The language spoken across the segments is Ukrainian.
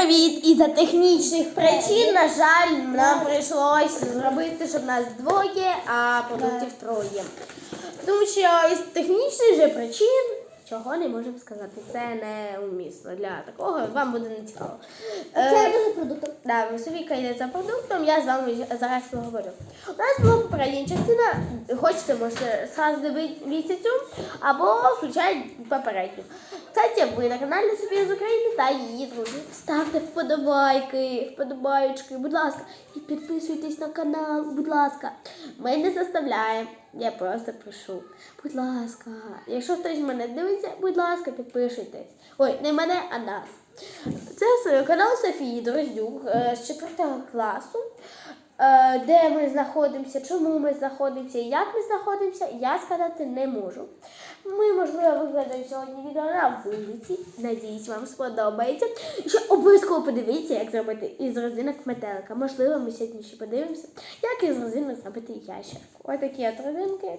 привіт! Із-за технічних причин, на жаль, нам прийшлось зробити, щоб нас двоє, а продуктів троє. Тому що із технічних же причин чого не можемо сказати. Це не умісно для такого, вам буде не цікаво. Це дуже продуктом. Да, Софійка йде за продуктом, я з вами зараз поговорю. У нас була попередня частина, хочете, можете зразу дивитися цю, або включайте попередню. Кстати, ви на каналі Софія з України та її друзі. Ставте вподобайки, вподобайочки, будь ласка, і підписуйтесь на канал, будь ласка. Ми не заставляємо. Я просто прошу. Будь ласка, якщо хтось мене дивиться, будь ласка, підпишитесь. Ой, не мене, а нас. Це канал Софії Дроздюк е, з 4 класу, е, де ми знаходимося, чому ми знаходимося, як ми знаходимося, я сказати не можу. Ми, можливо, викладаємо сьогодні відео на вулиці. Надіюсь, вам сподобається. І ще обов'язково подивіться, як зробити із розинок метелика. Можливо, ми сьогодні ще подивимося, як із розинок зробити ящерку. Ось такі от розинки.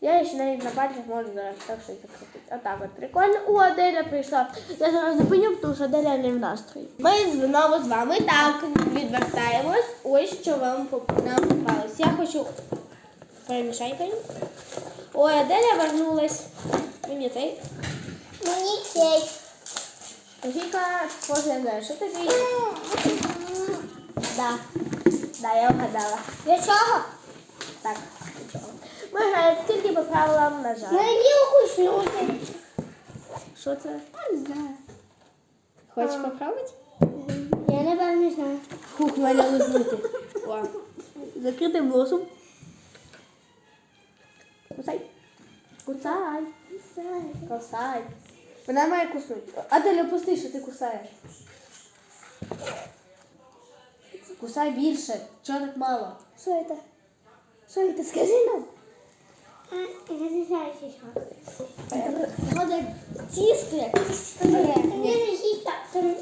Я ще навіть на пальцях можу зараз так щось закрутити. Отак от прикольно. О, Аделя прийшла. Я зараз зупиню, тому що Аделя не в настрої. Ми знову з вами так відвертаємось. Ось що вам нам попалось. Я хочу. Перемішай, Пень. Ой, Аделя вернулась. Мені цей. Мені цей. Я знаю, що тобі. Да. Да, я вгадала. Для чого? Так, нічого. Ми граємо тільки по правилам нажати. Мені укуснути. Що це? Я не знаю. Хочеш А. попробувати? Я напевно не знаю. Хух, мене лизнути. Закритим носом. Кусай. Кусай. Кусай. Вона має куснути. Аделя, пусти, що ти кусаєш. Кусай більше. Чого так мало? Що це? Що це? Скажи нам. Я не знаю, що це. Ходи тісто якось. Тісто. Це.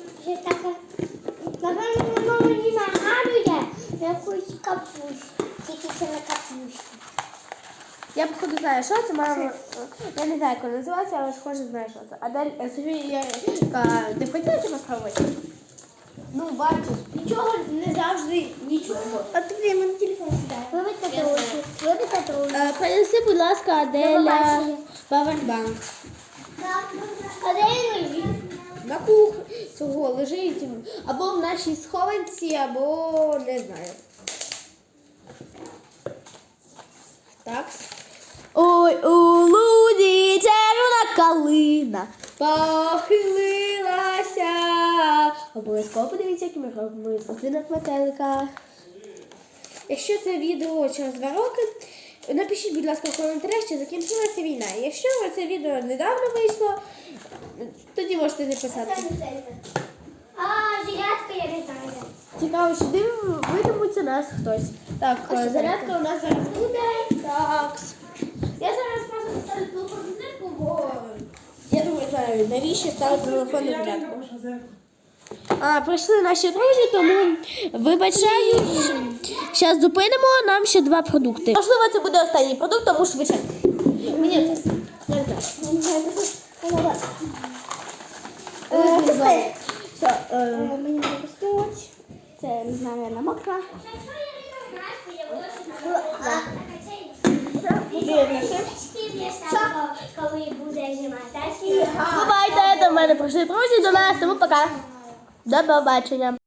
Напевно, воно мені нагадує якусь капусту. Тільки це не капуста. Я походу знаю, що це мама. Я не знаю, як вона називається, але схоже знаю, що це. Адель, е, Софія, я ти хотіла це попробувати? Ну, бачиш, нічого не завжди нічого. А ти де телефон сідає? Вибите трошки. Вибите трошки. Е, Принеси, будь ласка, Аделя побачення. павербанк. А лежить? На кухні цього лежить або в нашій схованці, або не знаю. Так. Ой, у луді червона калина похилилася. Обов'язково подивіться, які ми робимо з метелика. Якщо це відео через два роки, напишіть, будь ласка, в коментарях, чи закінчилася війна. Якщо це відео недавно вийшло, тоді можете не писати. А, зарядка я не знаю. Цікаво, чи див- видимуться нас хтось. Так, А зарядка у нас зараз буде. Так. Я зараз просто ставлю телефон на зарядку, бо я думаю, навіщо ставити телефон на зарядку. А, прийшли наші друзі, тому вибачаюсь. Зараз зупинимо нам ще два продукти. Можливо, це буде останній продукт, тому швидше. Мені це. не знаю. Е, Не. Все, Е, е, Мені треба пустити. Це, не знаю, вона мокра. Коли? Бувайте, до мене прийшли друзі, до нас, пока. До побачення.